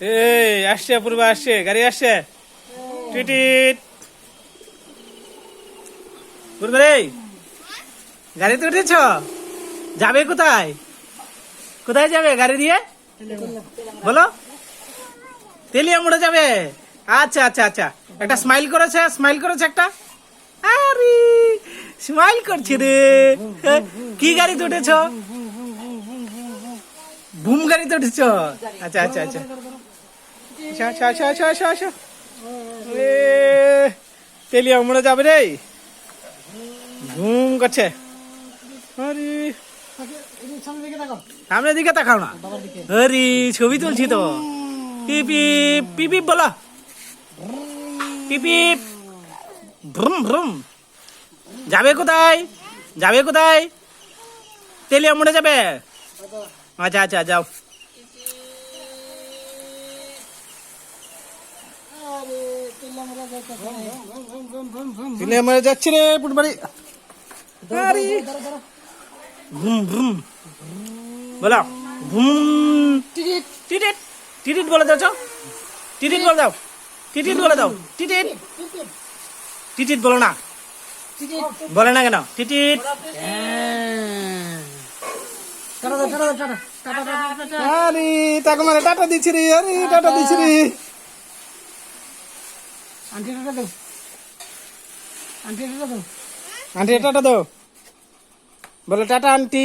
এই, আসছে, পূর্বে আসছে, গাড়ি আসছে। টিটিট। পূর্বে রে গাড়িতে উঠেছ? যাবে কোথায়? কোথায় যাবে গাড়ি দিয়ে? বলো। তেলিয়া মোড়ে যাবে। আচ্ছা আচ্ছা আচ্ছা। একটা স্মাইল করেছে স্মাইল করেছে একটা। আরে স্মাইল করছে রে। কি গাড়িতে উঠেছ? বুম গাড়িতে উঠেছ? আচ্ছা আচ্ছা আচ্ছা। আসো আসো আসো আসো আসো এ, তেলিয়া মোড়ে যাবে রে। ঘুম করছে। আরে সামনের দিকে তাকাও না। আরে ছবি তুলছি তো। পিপি পিপি বলো। পিপি ভ্রুম ভ্রুম। যাবে কোথায়? যাবে কোথায়? তেলিয়া মোড়ে যাবে? আচ্ছা আচ্ছা যাও। মোড়ে যাচ্ছি রে পুটবাড়ি। আরে ভ্রুম ভ্রুম। বলো। ভ্রুম। টিটিট টিটিট টিটিট বলে দাও টিটিট বলে দাও। টিটিট বলে দাও। টিটিট। টিটিট বলো না। বলে না কেন? টিটিট। আরে তাকে মানে টাটা দিচ্ছি রে আরে টাটা। দিচ্ছি রে। আন্টি টাটা দাও। বলে টাটা আন্টি।